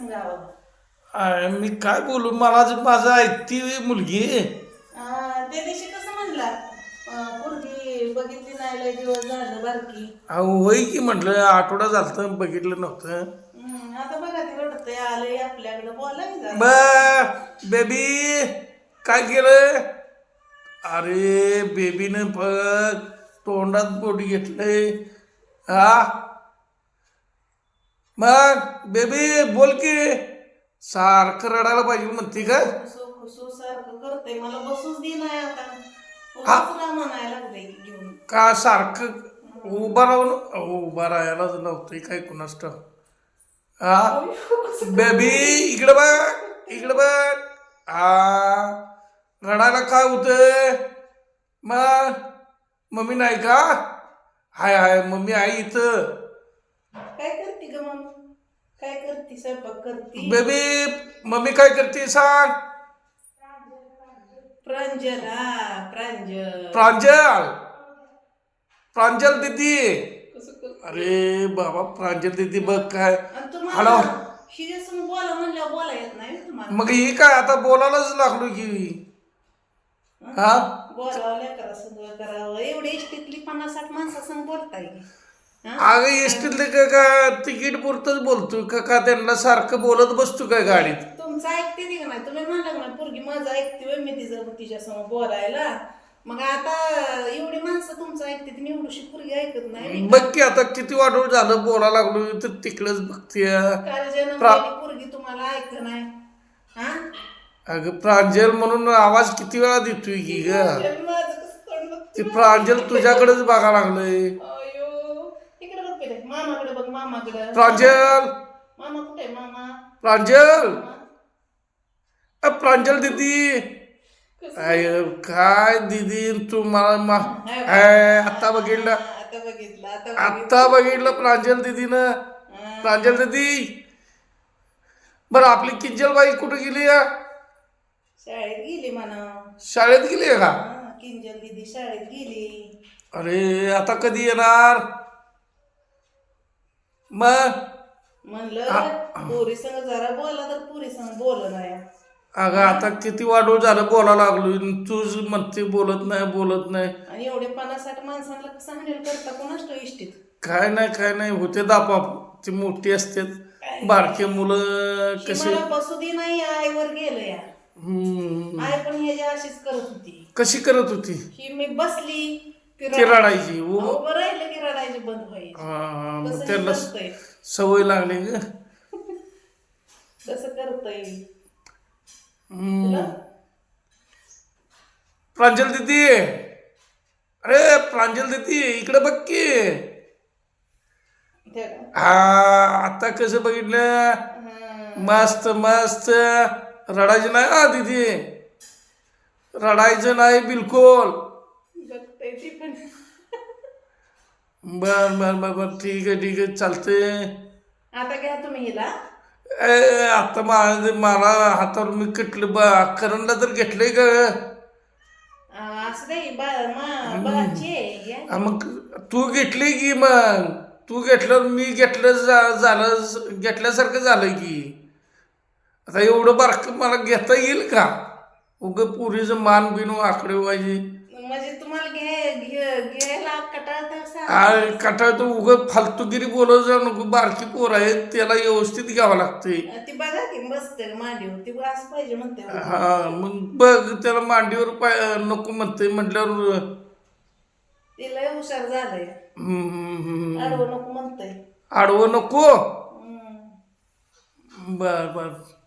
अरे, मी काय बोलू? मला ज- माझं ऐकती मुलगी आ, त्या दिवशी कसं म्हणला? अं, पोरगी बघितली नाही लय दिवस झालं बारकी अहो होय की म्हटलं आठवडा झालं बघितलं नव्हतं. हम्म, आता बघा ती रडतंय आलंय आपल्याकडे बोलाय जरा ब बेबी काय केलं? अरे बेबीनं बघ तोंडात बोट घेतलंय. हा? मग बेबी बोल की सारखं रडायला पाहिजे म्हणते का? की सारखं? उभा राहून उभा राहायलाच नव्हतं काय कुणास ठाऊक. हा? बेबी इकडे बघ इकडे बघ. हा? रडायला काय होतंय? मग मम्मी नाही का? हाय हाय मम्मी आहे इथं. काय करते स्वयंपाक करते? बेबी मम्मी काय करते सांग. प्रांजल हा प्रांजल. प्रांजल. प्रांजल दीदी. कसं करते अरे बाबा प्रांजल दीदी बघ काय आणि तुम्हाला हॅलो. बोला म्हणल्यावर बोला येत नाही ना तुम्हाला. मग ही काय आता बोलायलाच लागलो की. हा? बोलावं लेकरा सगळं करावं. एवढी इष्टीतली पन्नास साठ माणसासंग बोलताय. की? अगं एसटीतले का का तिकीट पुरतच बोलतो. का का त्यांना सारखं बोलत बसतो काय गाडीत? तुमचं ऐकते ती का नाही तुम्ही म्हणलं ना पोरगी माझं ऐकते होय मी तिचं तिच्यासमोर बोलायला. मग आता एवढी माणसं तुमचं ऐकते ती एवढीशी पोरगी ऐकत नाही बघ की आता किती वाढवून झालं बोला लागलो तर तिकडच बघते काल पोरगी तुम्हाला ऐक नाही. हा? अगं प्रांजल म्हणून आवाज किती वेळा देतोय की ग? माझं कसं तोंड बघ. ते प्रांजल तुझ्याकडेच बघा लागलंय अयो इकडे बघ पहिले मामाकडे प्रांजल मामा कुठे आहे मामा प्रांजल? अ, प्रांजल दीदी कसं? अय, काय दीदी तू मला मा. अय, आता बघितलं आता बघितलं आता बघितलं आता बघितलं प्रांजल दीदीनं हा. प्रांजल दीदी बरं आपली किंजलबाई कुठे गेली या शाळेत गेली म्हणा शाळेत गेली आहे का हा, किंजल दिदी शाळेत गेली अरे आता कधी येणार मग? म्हणलं पोरी संग जरा बोला तर पोरी संग बोल नाही अगं आता किती वाढवून झालं बोला लागलो. तूच म्हणते बोलत नाही बोलत नाही. आणि एवढे पन्नास साठ माणसांना कसं हँडल करता कोणाच तो इष्टीत? काय नाही काय नाही. होते दापाप ती मोठी असतात बारके मुलं कसे मला बसू दे नाही आईवर गेलं या. हम्म, आई पण ह्याची अशीच करत होती. कशी करत होती? ही मी बसली. ती रडायची. उभं उभं राहिलं की रडायची बंद व्हायची. हा, मग तसं त्यांना करतंय सवय लागली ग. तसं करतय हम्म. प्रांजल दीदी. अरे प्रांजल दीदी इकडे बघ की. हा आता कसं बघितलं? मस्त मस्त. रडायचं नाही हा दीदी. रडायचं नाही बिलकुल. ती पण. बर बर बर बर. ठीक आहे ठीक आहे. चालतंय. आता घ्या तुम्ही हिला. ए आता मला हातावर मी कटलं बा तर घेतलंय का अं, असं नाही बा मा बाची आहे घ्या. मग तू घेतली की मग? तू घेतलं मी घेतलं झालं घेतल्यासारखं झालं की. आता एवढं बारक मला घेता येईल का? उग पुरीचं मान बिन आकडे पाहिजे म्हणजे तुम्हाला घ्या घ्या- घ्यायला कटाळता कटाळ तो उग फालतूगिरी बोलत जा नको बारकी पोर आहेत त्याला व्यवस्थित घ्यावं लागतंय. ती बघा की मस्त असं पाहिजे म्हणते. हा मग बघ त्याला मांडीवर पाय नको म्हणते म्हटल्यावर ती लय हुशार झालंय. हम्म, हम्म, हम्म. आडवं नको म्हणतंय. आडवं नको? हम्म. बर बर.